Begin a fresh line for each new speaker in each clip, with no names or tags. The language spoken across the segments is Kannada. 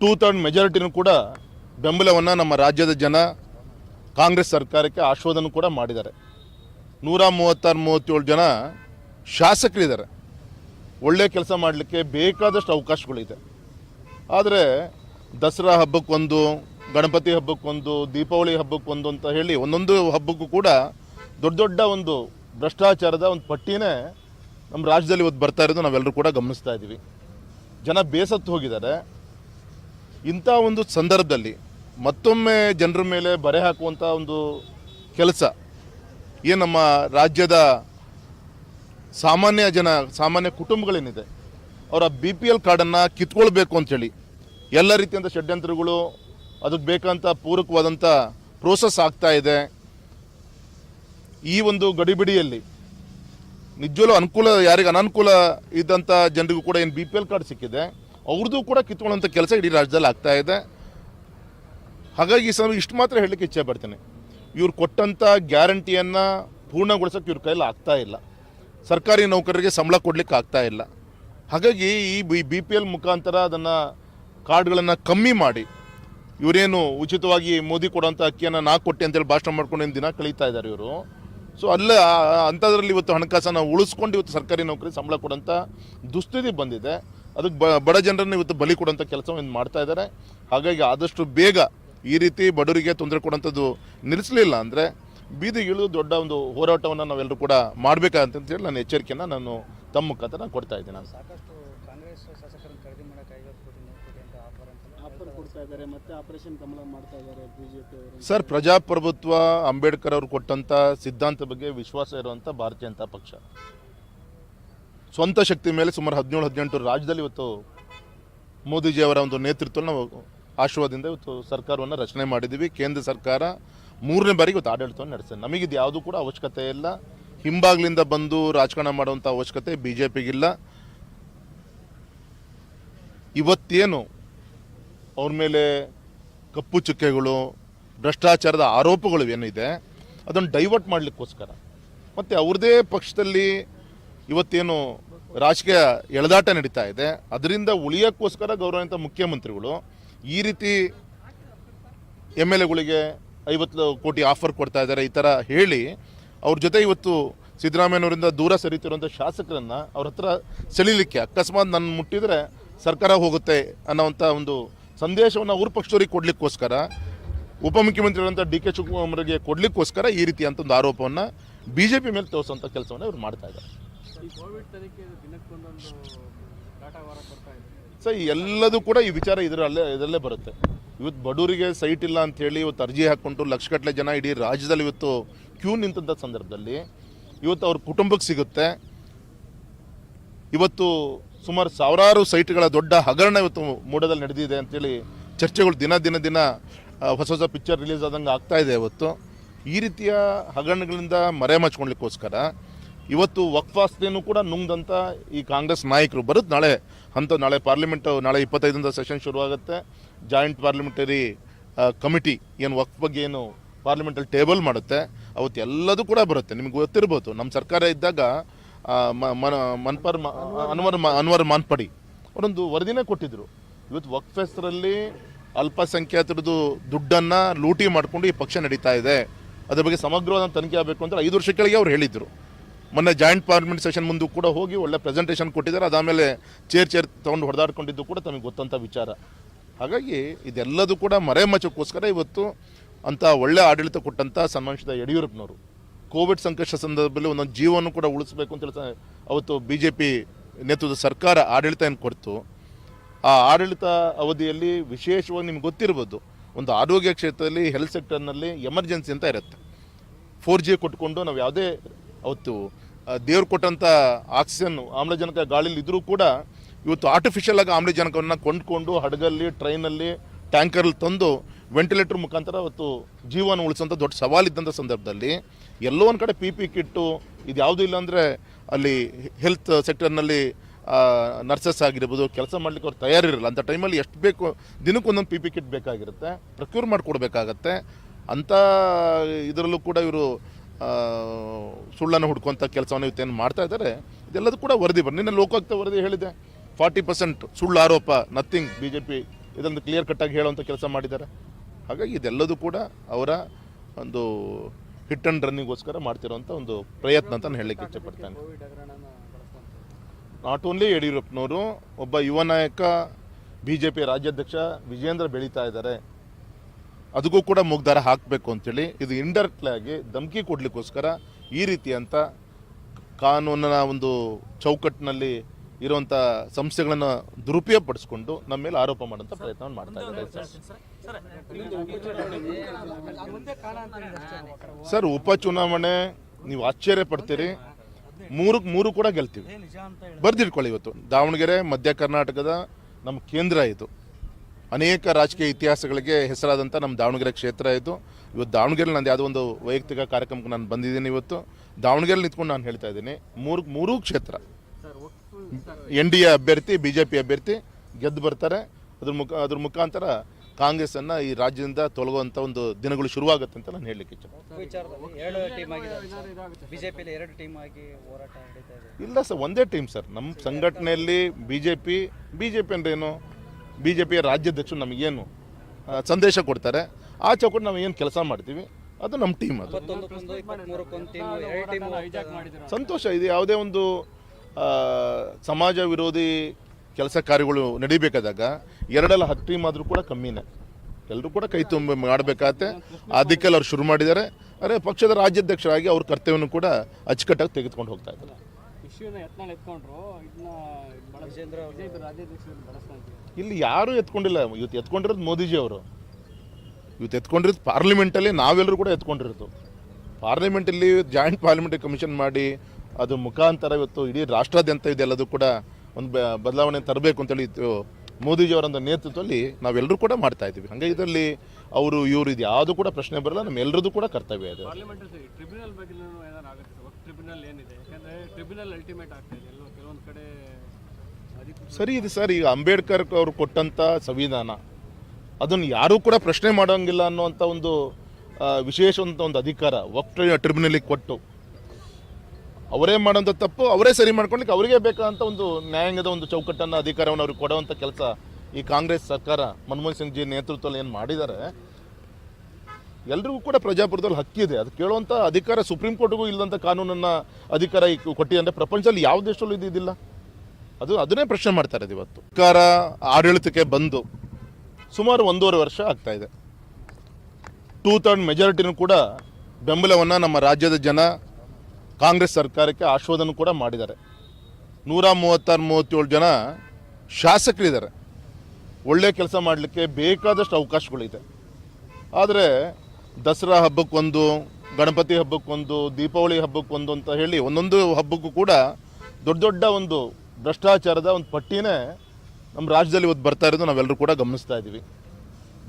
ಟೂ ಥರ್ಡ್ ಮೆಜಾರಿಟಿನೂ ಕೂಡ ಬೆಂಬಲವನ್ನು ನಮ್ಮ ರಾಜ್ಯದ ಜನ ಕಾಂಗ್ರೆಸ್ ಸರ್ಕಾರಕ್ಕೆ ಆಶ್ವಾದನೆ ಕೂಡ ಮಾಡಿದ್ದಾರೆ. ನೂರ ಮೂವತ್ತಾರು, ಮೂವತ್ತೇಳು ಜನ ಶಾಸಕರಿದ್ದಾರೆ. ಒಳ್ಳೆ ಕೆಲಸ ಮಾಡಲಿಕ್ಕೆ ಬೇಕಾದಷ್ಟು ಅವಕಾಶಗಳಿದೆ. ಆದರೆ ದಸರಾ ಹಬ್ಬಕ್ಕೊಂದು, ಗಣಪತಿ ಹಬ್ಬಕ್ಕೊಂದು, ದೀಪಾವಳಿ ಹಬ್ಬಕ್ಕೊಂದು ಅಂತ ಹೇಳಿ ಒಂದೊಂದು ಹಬ್ಬಕ್ಕೂ ಕೂಡ ದೊಡ್ಡ ದೊಡ್ಡ ಒಂದು ಭ್ರಷ್ಟಾಚಾರದ ಒಂದು ಪಟ್ಟಿನೇ ನಮ್ಮ ರಾಜ್ಯದಲ್ಲಿ ಇವತ್ತು ಬರ್ತಾ ಇರೋದು ನಾವೆಲ್ಲರೂ ಕೂಡ ಗಮನಿಸ್ತಾ ಇದ್ದೀವಿ. ಜನ ಬೇಸತ್ತು ಹೋಗಿದ್ದಾರೆ. ಇಂಥ ಒಂದು ಸಂದರ್ಭದಲ್ಲಿ ಮತ್ತೊಮ್ಮೆ ಜನರ ಮೇಲೆ ಬರೆ ಹಾಕುವಂಥ ಒಂದು ಕೆಲಸ ಏನು ನಮ್ಮ ರಾಜ್ಯದ ಸಾಮಾನ್ಯ ಜನ, ಸಾಮಾನ್ಯ ಕುಟುಂಬಗಳೇನಿದೆ, ಅವರ ಬಿ ಪಿ ಎಲ್ ಕಾರ್ಡನ್ನು ಕಿತ್ಕೊಳ್ಬೇಕು ಅಂಥೇಳಿ ಎಲ್ಲ ರೀತಿಯಂಥ ಷಡ್ಯಂತ್ರಗಳು, ಅದಕ್ಕೆ ಬೇಕಂತ ಪೂರಕವಾದಂಥ ಪ್ರೋಸೆಸ್ ಆಗ್ತಾ ಇದೆ. ಈ ಒಂದು ಗಡಿಬಿಡಿಯಲ್ಲಿ ನಿಜವಲ್ಲೂ ಅನುಕೂಲ, ಯಾರಿಗೆ ಅನನುಕೂಲ ಇದ್ದಂಥ ಜನರಿಗೂ ಕೂಡ ಏನು ಬಿ ಪಿ ಎಲ್ ಕಾರ್ಡ್ ಸಿಕ್ಕಿದೆ. ಅವ್ರದ್ದು ಕೂಡ ಕಿತ್ಕೊಳ್ಳೋಂಥ ಕೆಲಸ ಇಡೀ ರಾಜ್ಯದಲ್ಲಿ ಆಗ್ತಾ ಇದೆ. ಹಾಗಾಗಿ ಈ ಸಮಯ ಇಷ್ಟು ಮಾತ್ರ ಹೇಳಲಿಕ್ಕೆ ಇಚ್ಛೆ ಪಡ್ತೇನೆ. ಇವ್ರು ಕೊಟ್ಟಂಥ ಗ್ಯಾರಂಟಿಯನ್ನು ಪೂರ್ಣಗೊಳಿಸೋಕೆ ಇವ್ರ ಕೈಲಿ ಆಗ್ತಾ ಇಲ್ಲ. ಸರ್ಕಾರಿ ನೌಕರರಿಗೆ ಸಂಬಳ ಕೊಡಲಿಕ್ಕೆ ಆಗ್ತಾ ಇಲ್ಲ. ಹಾಗಾಗಿ ಈ ಬಿ ಬಿ ಪಿ ಎಲ್ ಮುಖಾಂತರ ಅದನ್ನು ಕಾರ್ಡ್ಗಳನ್ನು ಕಮ್ಮಿ ಮಾಡಿ. ಇವರೇನು ಉಚಿತವಾಗಿ ಮೋದಿ ಕೊಡೋಂಥ ಅಕ್ಕಿಯನ್ನು ನಾ ಕೊಟ್ಟೆ ಅಂತೇಳಿ ಭಾಷಣ ಮಾಡ್ಕೊಂಡು ದಿನ ಕಳೀತಾ ಇದ್ದಾರೆ ಇವರು. ಸೊ ಅಲ್ಲ ಅಂಥದ್ರಲ್ಲಿ ಇವತ್ತು ಹಣಕಾಸನ್ನು ಉಳಿಸ್ಕೊಂಡು ಇವತ್ತು ಸರ್ಕಾರಿ ನೌಕರಿ ಸಂಬಳ ಕೊಡೋಂಥ ದುಸ್ಥಿತಿ ಬಂದಿದೆ. ಅದಕ್ಕೆ ಬ ಬಡ ಜನರನ್ನು ಇವತ್ತು ಬಲಿ ಕೊಡೋಂಥ ಕೆಲಸವನ್ನು ಮಾಡ್ತಾ ಇದ್ದಾರೆ. ಹಾಗಾಗಿ ಆದಷ್ಟು ಬೇಗ ಈ ರೀತಿ ಬಡವರಿಗೆ ತೊಂದರೆ ಕೊಡುವಂಥದ್ದು ನಿಲ್ಲಿಸಲಿಲ್ಲ ಅಂದರೆ ಬೀದಿಗೆ ಇಳಿದು ದೊಡ್ಡ ಒಂದು ಹೋರಾಟವನ್ನು ನಾವೆಲ್ಲರೂ ಕೂಡ ಮಾಡಬೇಕಂತ ಹೇಳಿ ನಾನು ಎಚ್ಚರಿಕೆಯನ್ನು ನಾನು ತಮ್ಮ ಮುಖಾಂತರ ಕೊಡ್ತಾ ಇದ್ದೀನಿ. ನಾನು
ಸಾಕಷ್ಟು ಕಾಂಗ್ರೆಸ್ ಶಾಸಕರನ್ನು ಖರೀದಿ ಮಾಡಕ್ಕೆ ಐವತ್ತು ಕೋಟಿ ನೂರು ಕೋಟಿ ಅಂತ ಆಫರ್ ಅಂತ
ಆಫರ್ ಕೊಡ್ತಾ ಇದ್ದಾರೆ ಮತ್ತೆ ಆಪರೇಷನ್ ಕಮಲ ಮಾಡ್ತಾ ಇದ್ದಾರೆ ಬಿಜೆಪಿ ಅವರು
ಸರ್ ಪ್ರಜಾಪ್ರಭುತ್ವ ಅಂಬೇಡ್ಕರ್ ಅವರು ಕೊಟ್ಟಂಥ ಸಿದ್ಧಾಂತ ಬಗ್ಗೆ ವಿಶ್ವಾಸ ಇರುವಂಥ ಭಾರತೀಯ ಜನತಾ ಪಕ್ಷ. ಸ್ವಂತ ಶಕ್ತಿ ಮೇಲೆ ಸುಮಾರು ಹದಿನೇಳು, ಹದಿನೆಂಟು ರಾಜ್ಯದಲ್ಲಿ ಇವತ್ತು ಮೋದಿಜಿಯವರ ಒಂದು ನೇತೃತ್ವ ನಾವು ಆಶೀರ್ವಾದದಿಂದ ಇವತ್ತು ಸರ್ಕಾರವನ್ನು ರಚನೆ ಮಾಡಿದ್ದೀವಿ. ಕೇಂದ್ರ ಸರ್ಕಾರ ಮೂರನೇ ಬಾರಿಗೆ ಇವತ್ತು ಆಡಳಿತವನ್ನು ನಡೆಸಿದೆ. ನಮಗಿದು ಯಾವುದೂ ಕೂಡ ಅವಶ್ಯಕತೆ ಇಲ್ಲ. ಹಿಂಬಾಗ್ಲಿಂದ ಬಂದು ರಾಜಕಾರಣ ಮಾಡುವಂಥ ಅವಶ್ಯಕತೆ ಬಿ ಜೆ ಪಿಗಿಲ್ಲ ಇವತ್ತೇನು ಅವ್ರ ಮೇಲೆ ಕಪ್ಪು ಚುಕ್ಕೆಗಳು, ಭ್ರಷ್ಟಾಚಾರದ ಆರೋಪಗಳು ಏನಿದೆ, ಅದನ್ನು ಡೈವರ್ಟ್ ಮಾಡಲಿಕ್ಕೋಸ್ಕರ. ಮತ್ತು ಅವ್ರದೇ ಪಕ್ಷದಲ್ಲಿ ಇವತ್ತೇನು ರಾಜಕೀಯ ಎಳೆದಾಟ ನಡೀತಾ ಇದೆ. ಅದರಿಂದ ಉಳಿಯೋಕ್ಕೋಸ್ಕರ ಗೌರವಾನ್ವಿತ ಮುಖ್ಯಮಂತ್ರಿಗಳು ಈ ರೀತಿ ಎಂ ಎಲ್ ಎಗಳಿಗೆ ಐವತ್ತು ಕೋಟಿ ಆಫರ್ ಕೊಡ್ತಾ ಇದ್ದಾರೆ ಈ ಥರ ಹೇಳಿ ಅವ್ರ ಜೊತೆ ಇವತ್ತು ಸಿದ್ದರಾಮಯ್ಯನವರಿಂದ ದೂರ ಸರಿತಿರುವಂಥ ಶಾಸಕರನ್ನು ಅವ್ರ ಹತ್ರ ಸೆಳೀಲಿಕ್ಕೆ ಅಕಸ್ಮಾತ್ ನನ್ನ ಮುಟ್ಟಿದರೆ ಸರ್ಕಾರ ಹೋಗುತ್ತೆ ಅನ್ನೋವಂಥ ಒಂದು ಸಂದೇಶವನ್ನು ಅವ್ರ ಪಕ್ಷದವ್ರಿಗೆ ಕೊಡಲಿಕ್ಕೋಸ್ಕರ ಉಪಮುಖ್ಯಮಂತ್ರಿಗಳಂತ ಡಿ ಕೆ ಶಿವಕುಮಾರ್ಗೆ ಕೊಡಲಿಕ್ಕೋಸ್ಕರ ಈ ರೀತಿಯಂಥ ಒಂದು ಆರೋಪವನ್ನು ಬಿ ಜೆ ಪಿ ಮೇಲೆ ತೋರಿಸುವಂಥ ಕೆಲಸವನ್ನು ಇವ್ರು ಮಾಡ್ತಾ ಇದ್ದಾರೆ. ಸೊ ಎಲ್ಲದೂ ಕೂಡ ಈ ವಿಚಾರ ಇದರಲ್ಲೇ ಇದರಲ್ಲೇ ಬರುತ್ತೆ. ಇವತ್ತು ಬಡವರಿಗೆ ಸೈಟ್ ಇಲ್ಲ ಅಂತ ಹೇಳಿ ಇವತ್ತು ಅರ್ಜಿ ಹಾಕ್ಕೊಂಡು ಲಕ್ಷಗಟ್ಟಲೆ ಜನ ಇಡೀ ರಾಜ್ಯದಲ್ಲಿ ಇವತ್ತು ಕ್ಯೂ ನಿಂತಂಥ ಸಂದರ್ಭದಲ್ಲಿ ಇವತ್ತು ಅವ್ರ ಕುಟುಂಬಕ್ಕೆ ಸಿಗುತ್ತೆ. ಇವತ್ತು ಸುಮಾರು ಸಾವಿರಾರು ಸೈಟ್ಗಳ ದೊಡ್ಡ ಹಗರಣ ಇವತ್ತು ಮೂಡದಲ್ಲಿ ನಡೆದಿದೆ ಅಂತೇಳಿ ಚರ್ಚೆಗಳು ದಿನ ದಿನ ದಿನ ಹೊಸ ಹೊಸ ಪಿಕ್ಚರ್ ರಿಲೀಸ್ ಆದಂಗೆ ಆಗ್ತಾ ಇದೆ ಇವತ್ತು. ಈ ರೀತಿಯ ಹಗರಣಗಳಿಂದ ಮರೆಮಾಚ್ಕೊಳ್ಲಿಕ್ಕೋಸ್ಕರ ಇವತ್ತು ವಕ್ಫಾಸ್ತಿಯನ್ನು ಕೂಡ ನುಂಗ್ದಂಥ ಈ ಕಾಂಗ್ರೆಸ್ ನಾಯಕರು ಬರುತ್ತೆ ನಾಳೆ ಅಂತ ನಾಳೆ ಪಾರ್ಲಿಮೆಂಟ್, ನಾಳೆ ಇಪ್ಪತ್ತೈದರಿಂದ ಸೆಷನ್ ಶುರುವಾಗುತ್ತೆ. ಜಾಯಿಂಟ್ ಪಾರ್ಲಿಮೆಂಟರಿ ಕಮಿಟಿ ಏನು ವಕ್ಫ್ ಬಗ್ಗೆ ಏನು ಪಾರ್ಲಿಮೆಂಟಲ್ಲಿ ಟೇಬಲ್ ಮಾಡುತ್ತೆ, ಅವತ್ತು ಎಲ್ಲದೂ ಕೂಡ ಬರುತ್ತೆ. ನಿಮ್ಗೆ ಗೊತ್ತಿರ್ಬೋದು ನಮ್ಮ ಸರ್ಕಾರ ಇದ್ದಾಗ ಮನ, ಮನ್ಪರ್ ಅನ್ವರ್ ಅನ್ವರ್ ಮಾನ್ಪಡಿ ಅವರೊಂದು ವರದಿನೇ ಕೊಟ್ಟಿದ್ದರು ಇವತ್ತು ವಕ್ಫ್ ಹೆಸರಲ್ಲಿ ಅಲ್ಪಸಂಖ್ಯಾತರದ್ದು ದುಡ್ಡನ್ನು ಲೂಟಿ ಮಾಡಿಕೊಂಡು ಈ ಪಕ್ಷ ನಡೀತಾ ಇದೆ. ಅದ್ರ ಬಗ್ಗೆ ಸಮಗ್ರವಾದ ತನಿಖೆ ಆಗಬೇಕು ಅಂತ ಐದು ವರ್ಷ ಕೆಳಗೆ ಅವ್ರು ಹೇಳಿದ್ರು. ಮೊನ್ನೆ ಜಾಯಿಂಟ್ ಪಾರ್ಲಿಮೆಂಟ್ ಸೆಷನ್ ಮುಂದೆ ಕೂಡ ಹೋಗಿ ಒಳ್ಳೆ ಪ್ರೆಸೆಂಟೇಷನ್ ಕೊಟ್ಟಿದ್ದಾರೆ. ಅದಾದಮೇಲೆ ಚೇರ್ ಚೇರ್ ತೊಗೊಂಡು ಹೊಡೆದಾಡ್ಕೊಂಡಿದ್ದು ಕೂಡ ತಮಗೆ ಗೊತ್ತಂಥ ವಿಚಾರ. ಹಾಗಾಗಿ ಇದೆಲ್ಲದೂ ಕೂಡ ಮರೆಮಚ್ಚಕ್ಕೋಸ್ಕರ ಇವತ್ತು ಅಂತ ಒಳ್ಳೆ ಆಡಳಿತ ಕೊಟ್ಟಂಥ ಸನ್ಮಾನಿಸಿದ ಯಡಿಯೂರಪ್ಪನವರು ಕೋವಿಡ್ ಸಂಕಷ್ಟ ಸಂದರ್ಭದಲ್ಲಿ ಒಂದೊಂದು ಜೀವವನ್ನು ಕೂಡ ಉಳಿಸಬೇಕು ಅಂತ ಹೇಳಿ ಸ- ಅವತ್ತು ಬಿ ಜೆ ಪಿ ನೇತೃತ್ವದ ಸರ್ಕಾರ ಆಡಳಿತ ಏನು ಕೊಡ್ತು. ಆ ಆಡಳಿತ ಅವಧಿಯಲ್ಲಿ ವಿಶೇಷವಾಗಿ ನಿಮ್ಗೆ ಗೊತ್ತಿರ್ಬೋದು, ಒಂದು ಆರೋಗ್ಯ ಕ್ಷೇತ್ರದಲ್ಲಿ ಹೆಲ್ತ್ ಸೆಕ್ಟರ್ನಲ್ಲಿ ಎಮರ್ಜೆನ್ಸಿ ಅಂತ ಇರುತ್ತೆ. ಫೋರ್ ಜಿ ಕೊಟ್ಕೊಂಡು ನಾವು ಯಾವುದೇ ಅವತ್ತು ದೇವ್ರು ಕೊಟ್ಟಂಥ ಆಕ್ಸಿಜನ್ ಆಮ್ಲಜನಕ ಗಾಳಿಲಿ ಇದ್ರೂ ಕೂಡ ಇವತ್ತು ಆರ್ಟಿಫಿಷಿಯಲ್ ಆಗಿ ಆಮ್ಲಜನಕವನ್ನು ಕೊಂಡ್ಕೊಂಡು ಹಡಗಲ್ಲಿ ಟ್ರೈನಲ್ಲಿ ಟ್ಯಾಂಕರಲ್ಲಿ ತಂದು ವೆಂಟಿಲೇಟರ್ ಮುಖಾಂತರ ಅವತ್ತು ಜೀವನ ಉಳಿಸೋಂಥ ದೊಡ್ಡ ಸವಾಲಿದ್ದಂಥ ಸಂದರ್ಭದಲ್ಲಿ ಎಲ್ಲೋ ಒಂದು ಕಡೆ ಪಿ ಪಿ ಕಿಟ್ಟು, ಇದು ಯಾವುದೂ ಇಲ್ಲ ಅಂದರೆ ಅಲ್ಲಿ ಹೆಲ್ತ್ ಸೆಕ್ಟರ್ನಲ್ಲಿ ನರ್ಸಸ್ ಆಗಿರ್ಬೋದು, ಕೆಲಸ ಮಾಡ್ಲಿಕ್ಕೆ ಅವ್ರು ತಯಾರಿರಲ್ಲ. ಅಂಥ ಟೈಮಲ್ಲಿ ಎಷ್ಟು ಬೇಕು, ದಿನಕ್ಕೆ ಒಂದೊಂದು ಪಿ ಪಿ ಕಿಟ್ ಬೇಕಾಗಿರುತ್ತೆ. ಪ್ರಕ್ಯೂರ್ ಮಾಡಿಕೊಡ್ಬೇಕಾಗತ್ತೆ. ಅಂಥ ಇದರಲ್ಲೂ ಕೂಡ ಇವರು ಸುಳ್ಳನ್ನು ಹುಡ್ಕೊಂಥ ಕೆಲಸವನ್ನು ಇವತ್ತೇನು ಮಾಡ್ತಾ ಇದ್ದಾರೆ, ಇದೆಲ್ಲದೂ ಕೂಡ ವರದಿ ಬರ್ ನಿನ್ನೆ ಲೋಕಾಯುಕ್ತ ವರದಿ ಹೇಳಿದೆ. ಫಾರ್ಟಿ ಪರ್ಸೆಂಟ್ ಸುಳ್ಳು ಆರೋಪ ನಥಿಂಗ್ ಬಿ ಜೆ ಪಿ ಇದೊಂದು ಕ್ಲಿಯರ್ ಕಟ್ಟಾಗಿ ಹೇಳುವಂಥ ಕೆಲಸ ಮಾಡಿದ್ದಾರೆ. ಹಾಗಾಗಿ ಇದೆಲ್ಲದೂ ಕೂಡ ಅವರ ಒಂದು ಹಿಟ್ ಆ್ಯಂಡ್ ರನ್ನಿಗೋಸ್ಕರ ಮಾಡ್ತಿರೋಂಥ ಒಂದು ಪ್ರಯತ್ನ ಅಂತ ನಾನು ಹೇಳಲಿಕ್ಕೆ ಇಷ್ಟಪಡ್ತೇನೆ ನಾಟ್ ಓನ್ಲಿ ಯಡಿಯೂರಪ್ಪನವರು, ಒಬ್ಬ ಯುವ ನಾಯಕ ಬಿ ಜೆ ಪಿ ರಾಜ್ಯಾಧ್ಯಕ್ಷ ವಿಜೇಂದ್ರ ಬೆಳೀತಾ ಇದ್ದಾರೆ. ಅದಕ್ಕೂ ಕೂಡ ಮುಗ್ದಾರ ಹಾಕಬೇಕು ಅಂತೇಳಿ ಇದು ಇಂಡೈರೆಕ್ಟ್ಲಿ ಆಗಿ ಧಮಕಿ ಕೊಡಲಿಕ್ಕೋಸ್ಕರ ಈ ರೀತಿಯಂಥ ಕಾನೂನಿನ ಒಂದು ಚೌಕಟ್ಟಿನಲ್ಲಿ ಇರುವಂಥ ಸಂಸ್ಥೆಗಳನ್ನು ದುರುಪಯೋಗಪಡಿಸ್ಕೊಂಡು ನಮ್ಮ ಮೇಲೆ ಆರೋಪ ಮಾಡೋಂಥ ಪ್ರಯತ್ನವನ್ನು ಮಾಡ್ತಾ ಇದ್ದಾರೆ. ಸರ್.
ಅಂತ
ಉಪಚುನಾವಣೆ ನೀವು ಆಶ್ಚರ್ಯ ಪಡ್ತೀರಿ. ಮೂರಕ್ಕೆ ಮೂರು ಕೂಡ ಗೆಲ್ತೀವಿ.
ಅಂತ
ಬರ್ದಿಟ್ಕೊಳ್ಳಿ ಇವತ್ತು. ದಾವಣಗೆರೆ ಮಧ್ಯ ಕರ್ನಾಟಕದ ನಮ್ಮ ಕೇಂದ್ರ ಇದು. ಅನೇಕ ರಾಜಕೀಯ ಇತಿಹಾಸಗಳಿಗೆ ಹೆಸರಾದಂಥ ನಮ್ಮ ದಾವಣಗೆರೆ ಕ್ಷೇತ್ರ ಇದು. ಇವತ್ತು ದಾವಣಗೆರೆ ನಂದು ಯಾವುದೋ ಒಂದು ವೈಯಕ್ತಿಕ ಕಾರ್ಯಕ್ರಮಕ್ಕೆ ನಾನು ಬಂದಿದ್ದೀನಿ ಇವತ್ತು. ದಾವಣಗೆರೆ ನಿಂತ್ಕೊಂಡು ನಾನು ಹೇಳ್ತಾ ಇದ್ದೀನಿ ಮೂರು ಮೂರೂ ಕ್ಷೇತ್ರ. ಎನ್ ಡಿ ಎ ಅಭ್ಯರ್ಥಿ ಬಿ ಜೆ ಪಿ ಅಭ್ಯರ್ಥಿ ಗೆದ್ದು ಬರ್ತಾರೆ. ಅದ್ರ ಮುಖ ಅದ್ರ ಮುಖಾಂತರ ಕಾಂಗ್ರೆಸ್ಸನ್ನು ಈ ರಾಜ್ಯದಿಂದ ತೊಲಗುವಂಥ ಒಂದು ದಿನಗಳು ಶುರುವಾಗುತ್ತೆ ಅಂತ ನಾನು ಹೇಳಲಿಕ್ಕೆ ಇಚ್ಛೆ ಇಲ್ಲ ಸರ್ ಒಂದೇ ಟೀಮ್ ಸರ್. ನಮ್ಮ ಸಂಘಟನೆಯಲ್ಲಿ B J P B J P ಅಂದ್ರೇನು ಬಿ ಜೆ ಪಿಯ ರಾಜ್ಯಾಧ್ಯಕ್ಷರು ನಮಗೇನು ಸಂದೇಶ ಕೊಡ್ತಾರೆ. ಆ ಚೌಕಟ್ಟು ನಾವು ಏನು ಕೆಲಸ ಮಾಡ್ತೀವಿ ಅದು ನಮ್ಮ ಟೀಮ್ ಅದು. ಸಂತೋಷ ಇದು ಯಾವುದೇ ಒಂದು ಸಮಾಜ ವಿರೋಧಿ ಕೆಲಸ ಕಾರ್ಯಗಳು ನಡಿಬೇಕಾದಾಗ ಎರಡಲ್ಲ ಹತ್ತು ಟೀಮ್ ಆದರೂ ಕೂಡ ಕಮ್ಮಿನೇ. ಎಲ್ಲರೂ ಕೂಡ ಕೈ ತುಂಬ ಮಾಡಬೇಕಾಗತ್ತೆ. ಆ ದಿಕ್ಕಲ್ಲಿ ಅವ್ರು ಶುರು ಮಾಡಿದ್ದಾರೆ. ಅರೆ ಪಕ್ಷದ ರಾಜ್ಯಾಧ್ಯಕ್ಷರಾಗಿ ಅವ್ರ ಕರ್ತವ್ಯವನ್ನು ಕೂಡ ಅಚ್ಚುಕಟ್ಟಾಗಿ ತೆಗೆದುಕೊಂಡು ಹೋಗ್ತಾ ಇದ್ದಾರೆ.
ಇಶ್ಯೂನ ಯತ್ನಾಳ್ ಎತ್ಕೊಂಡ್ರು ಇದನ್ನ ವಿಜೇಂದ್ರ
ವಿಜೇಂದ್ರ ಅವರು
ಬಳಸ್ಕೊಂತೀವಿ
ಇಲ್ಲಿ ಯಾರೂ ಎತ್ಕೊಂಡಿಲ್ಲ? ಇವತ್ತು ಎತ್ಕೊಂಡಿರೋದು ಮೋದಿಜಿ ಅವರು. ಇವತ್ತು ಎತ್ಕೊಂಡಿರೋದು ಪಾರ್ಲಿಮೆಂಟಲ್ಲಿ ನಾವೆಲ್ಲರೂ ಕೂಡ ಎತ್ಕೊಂಡಿರೋದು. ಪಾರ್ಲಿಮೆಂಟಲ್ಲಿ ಜಾಯಿಂಟ್ ಪಾರ್ಲಿಮೆಂಟರಿ ಕಮಿಷನ್ ಮಾಡಿ ಅದು ಮುಖಾಂತರ ಇವತ್ತು ಇಡೀ ರಾಷ್ಟ್ರಾದ್ಯಂತ ಇದೆಲ್ಲದೂ ಕೂಡ ಒಂದು ಬ- ಬದಲಾವಣೆ ತರಬೇಕು ಅಂತೇಳಿ ಇತ್ತು ಮೋದಿಜಿಯವರ ಒಂದು ನೇತೃತ್ವದಲ್ಲಿ ನಾವೆಲ್ಲರೂ ಕೂಡ ಮಾಡ್ತಾ ಇದ್ದೀವಿ. ಹಾಗೆ ಇದರಲ್ಲಿ ಅವರು ಇವರು ಇದು ಯಾವುದು ಕೂಡ ಪ್ರಶ್ನೆ ಬರಲ್ಲ ನಮ್ಮೆಲ್ಲರದ್ದು ಕೂಡ ಕರ್ತವ್ಯ ಇದೆ.
ಪಾರ್ಲಿಮೆಂಟ್ ಟ್ರಿಬ್ಯುನಲ್ ಏನಿದೆ? ಯಾಕಂದ್ರೆ ಟ್ರಿಬ್ಯುನಲ್ ಅಲ್ಟಿಮೇಟ್ ಆಗ್ತಾ ಇದೆ. ಎಲ್ಲೋ ಕೆಲವೊಂದು ಕಡೆ
ಸರಿ, ಇದು ಸರ್, ಈಗ ಅಂಬೇಡ್ಕರ್ ಅವರು ಕೊಟ್ಟಂಥ ಸಂವಿಧಾನ, ಅದನ್ನು ಯಾರೂ ಕೂಡ ಪ್ರಶ್ನೆ ಮಾಡೋಂಗಿಲ್ಲ ಅನ್ನುವಂಥ ಒಂದು ವಿಶೇಷ ಒಂದು ಅಧಿಕಾರ ವಕ್ತ ಟ್ರಿಬ್ಯುನಲಿಗೆ ಕೊಟ್ಟು, ಅವರೇ ಮಾಡೋಂಥ ತಪ್ಪು, ಅವರೇ ಸರಿ ಮಾಡ್ಕೊಳ್ಲಿಕ್ಕೆ ಅವರಿಗೆ ಬೇಕಾದಂಥ ಒಂದು ನ್ಯಾಯಾಂಗದ ಒಂದು ಚೌಕಟ್ಟನ್ನು ಅಧಿಕಾರವನ್ನು ಅವ್ರಿಗೆ ಕೊಡುವಂಥ ಕೆಲಸ ಈ ಕಾಂಗ್ರೆಸ್ ಸರ್ಕಾರ ಮನಮೋಹನ್ ಸಿಂಗ್ ಜಿ ನೇತೃತ್ವದಲ್ಲಿ ಏನು ಮಾಡಿದ್ದಾರೆ ಎಲ್ರಿಗೂ ಕೂಡ ಪ್ರಜಾಪ್ರಭುತ್ವದಲ್ಲಿ ಹಕ್ಕಿದೆ ಅದು ಕೇಳುವಂಥ ಅಧಿಕಾರ ಸುಪ್ರೀಂ ಕೋರ್ಟ್ಗೂ ಇಲ್ಲದಂಥ ಕಾನೂನನ್ನು ಅಧಿಕಾರ ಕೊಟ್ಟಿದೆ ಕೊಟ್ಟಿ ಅಂದರೆ ಪ್ರಪಂಚದಲ್ಲಿ ಯಾವ ದೇಶದಲ್ಲೂ ಇದ್ದಿಲ್ಲ ಅದು ಅದನ್ನೇ ಪ್ರಶ್ನೆ ಮಾಡ್ತಾ ಇರೋದು ಇವತ್ತು. ಸರ್ಕಾರ ಆಡಳಿತಕ್ಕೆ ಬಂದು ಸುಮಾರು ಒಂದೂವರೆ ವರ್ಷ ಆಗ್ತಾ ಇದೆ. ಟೂ ಥರ್ಡ್ ಮೆಜಾರಿಟಿನೂ ಕೂಡ ಬೆಂಬಲವನ್ನು ನಮ್ಮ ರಾಜ್ಯದ ಜನ ಕಾಂಗ್ರೆಸ್ ಸರ್ಕಾರಕ್ಕೆ ಆಶ್ವಾದನ ಕೂಡ ಮಾಡಿದ್ದಾರೆ. ನೂರ ಮೂವತ್ತಾರು, ಮೂವತ್ತೇಳು ಜನ ಶಾಸಕರಿದ್ದಾರೆ. ಒಳ್ಳೆ ಕೆಲಸ ಮಾಡಲಿಕ್ಕೆ ಬೇಕಾದಷ್ಟು ಅವಕಾಶಗಳಿದೆ. ಆದರೆ ದಸರಾ ಹಬ್ಬಕ್ಕೊಂದು, ಗಣಪತಿ ಹಬ್ಬಕ್ಕೊಂದು, ದೀಪಾವಳಿ ಹಬ್ಬಕ್ಕೊಂದು ಅಂತ ಹೇಳಿ ಒಂದೊಂದು ಹಬ್ಬಕ್ಕೂ ಕೂಡ ದೊಡ್ಡ ದೊಡ್ಡ ಒಂದು ಭ್ರಷ್ಟಾಚಾರದ ಒಂದು ಪಟ್ಟಿನೇ ನಮ್ಮ ರಾಜ್ಯದಲ್ಲಿ ಇವತ್ತು ಬರ್ತಾ ಇರೋದು ನಾವೆಲ್ಲರೂ ಕೂಡ ಗಮನಿಸ್ತಾ ಇದ್ದೀವಿ.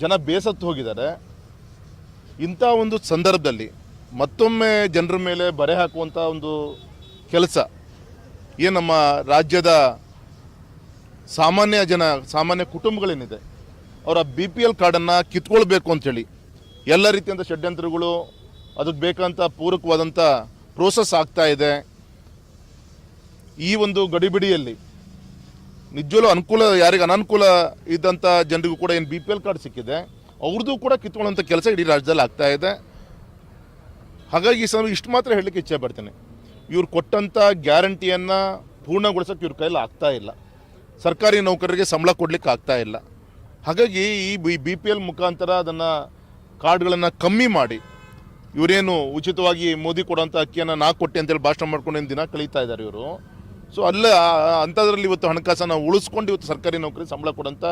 ಜನ ಬೇಸತ್ತು ಹೋಗಿದ್ದಾರೆ. ಇಂಥ ಒಂದು ಸಂದರ್ಭದಲ್ಲಿ ಮತ್ತೊಮ್ಮೆ ಜನರ ಮೇಲೆ ಬರೆ ಹಾಕುವಂಥ ಒಂದು ಕೆಲಸ ಏನು ನಮ್ಮ ರಾಜ್ಯದ ಸಾಮಾನ್ಯ ಜನ, ಸಾಮಾನ್ಯ ಕುಟುಂಬಗಳೇನಿದೆ, ಅವರ ಬಿ ಪಿ ಎಲ್ ಕಾರ್ಡನ್ನು ಕಿತ್ಕೊಳ್ಬೇಕು ಅಂತೇಳಿ ಎಲ್ಲ ರೀತಿಯಂಥ ಷಡ್ಯಂತ್ರಗಳು, ಅದಕ್ಕೆ ಬೇಕಂತ ಪೂರಕವಾದಂಥ ಪ್ರೋಸೆಸ್ ಆಗ್ತಾ ಇದೆ. ಈ ಒಂದು ಗಡಿಬಿಡಿಯಲ್ಲಿ ನಿಜವಲ್ಲೂ ಅನುಕೂಲ, ಯಾರಿಗೆ ಅನನುಕೂಲ ಇದ್ದಂಥ ಜನರಿಗೂ ಕೂಡ ಏನು ಬಿ ಪಿ ಎಲ್ ಕಾರ್ಡ್ ಸಿಕ್ಕಿದೆ ಅವ್ರದ್ದು ಕೂಡ ಕಿತ್ಕೊಳ್ಳೋಂಥ ಕೆಲಸ ಇಡೀ ರಾಜ್ಯದಲ್ಲಿ ಆಗ್ತಾ ಇದೆ. ಹಾಗಾಗಿ ಈ ಸಮಯ ಇಷ್ಟು ಮಾತ್ರ ಹೇಳಲಿಕ್ಕೆ ಇಚ್ಛೆ ಪಡ್ತೇನೆ. ಇವ್ರು ಕೊಟ್ಟಂಥ ಗ್ಯಾರಂಟಿಯನ್ನು ಪೂರ್ಣಗೊಳಿಸೋಕೆ ಇವ್ರ ಕೈಲಿ ಆಗ್ತಾ ಇಲ್ಲ. ಸರ್ಕಾರಿ ನೌಕರರಿಗೆ ಸಂಬಳ ಕೊಡಲಿಕ್ಕೆ ಆಗ್ತಾ ಇಲ್ಲ. ಹಾಗಾಗಿ ಈ ಬಿ ಬಿ ಪಿ ಎಲ್ ಮುಖಾಂತರ ಅದನ್ನು ಕಾರ್ಡ್ಗಳನ್ನು ಕಮ್ಮಿ ಮಾಡಿ. ಇವರೇನು ಉಚಿತವಾಗಿ ಮೋದಿ ಕೊಡೋಂಥ ಅಕ್ಕಿಯನ್ನು ನಾ ಕೊಟ್ಟೆ ಅಂತೇಳಿ ಭಾಷಣ ಮಾಡ್ಕೊಂಡು ದಿನ ಕಳೀತಾ ಇದ್ದಾರೆ ಇವರು. ಸೊ ಅಲ್ಲ ಅಂಥದ್ರಲ್ಲಿ ಇವತ್ತು ಹಣಕಾಸನ್ನು ಉಳಿಸ್ಕೊಂಡು ಇವತ್ತು ಸರ್ಕಾರಿ ನೌಕರಿ ಸಂಬಳ ಕೊಡೋಂಥ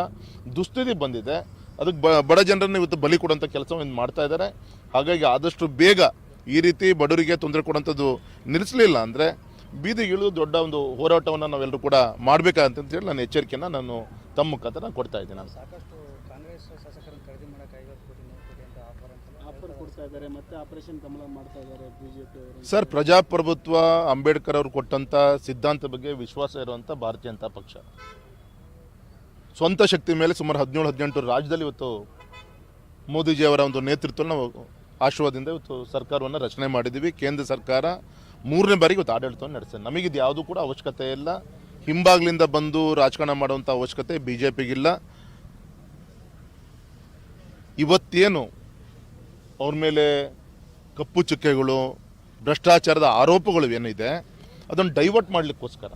ದುಸ್ಥಿತಿ ಬಂದಿದೆ. ಅದಕ್ಕೆ ಬ, ಬಡ ಜನರನ್ನು ಇವತ್ತು ಬಲಿ ಕೊಡೋಂಥ ಕೆಲಸವನ್ನು ಮಾಡ್ತಾ ಇದ್ದಾರೆ. ಹಾಗಾಗಿ ಆದಷ್ಟು ಬೇಗ ಈ ರೀತಿ ಬಡವರಿಗೆ ತೊಂದರೆ ಕೊಡೋಂಥದ್ದು ನಿಲ್ಲಿಸಲಿಲ್ಲ ಅಂದರೆ ಬೀದಿಗೆ ಇಳಿದು ದೊಡ್ಡ ಒಂದು ಹೋರಾಟವನ್ನು ನಾವೆಲ್ಲರೂ ಕೂಡ ಮಾಡಬೇಕಂತ ಹೇಳಿ ನನ್ನ ಎಚ್ಚರಿಕೆಯನ್ನು ನಾನು ತಮ್ಮ ಮುಖಾಂತರ ನಾನು ಕೊಡ್ತಾ ಇದ್ದೀನಿ. ನಾನು
ಸಾಕಷ್ಟು ಕಾಂಗ್ರೆಸ್ ಶಾಸಕರನ್ನು ಖರೀದಿ ಮಾಡಕ್ಕೆ ಐವತ್ತು ಕೋಟಿ ನೂರು ಕೋಟಿ ಅಂತ ಆಫರ್
ಸರ್, ಪ್ರಜಾಪ್ರಭುತ್ವ ಅಂಬೇಡ್ಕರ್ ಅವರು ಕೊಟ್ಟಂಥ ಸಿದ್ಧಾಂತ ಬಗ್ಗೆ ವಿಶ್ವಾಸ ಇರುವಂಥ ಭಾರತೀಯ ಜನತಾ ಪಕ್ಷ. ಸ್ವಂತ ಶಕ್ತಿ ಮೇಲೆ ಸುಮಾರು ಹದಿನೇಳು, ಹದಿನೆಂಟು ರಾಜ್ಯದಲ್ಲಿ ಇವತ್ತು ಮೋದಿಜಿಯವರ ಒಂದು ನೇತೃತ್ವ ನಾವು ಆಶೀರ್ವಾದದಿಂದ ಇವತ್ತು ಸರ್ಕಾರವನ್ನು ರಚನೆ ಮಾಡಿದ್ದೀವಿ. ಕೇಂದ್ರ ಸರ್ಕಾರ ಮೂರನೇ ಬಾರಿಗೆ ಇವತ್ತು ಆಡಳಿತವನ್ನು ನಡೆಸಿದೆ. ನಮಗಿದು ಯಾವುದೂ ಕೂಡ ಅವಶ್ಯಕತೆ ಇಲ್ಲ. ಹಿಂಬಾಗ್ಲಿಂದ ಬಂದು ರಾಜಕಾರಣ ಮಾಡುವಂಥ ಅವಶ್ಯಕತೆ ಬಿ ಜೆ ಪಿಗಿಲ್ಲ ಇವತ್ತೇನು ಅವ್ರ ಮೇಲೆ ಕಪ್ಪು ಚುಕ್ಕೆಗಳು ಭ್ರಷ್ಟಾಚಾರದ ಆರೋಪಗಳು ಏನಿದೆ ಅದನ್ನು ಡೈವರ್ಟ್ ಮಾಡಲಿಕ್ಕೋಸ್ಕರ.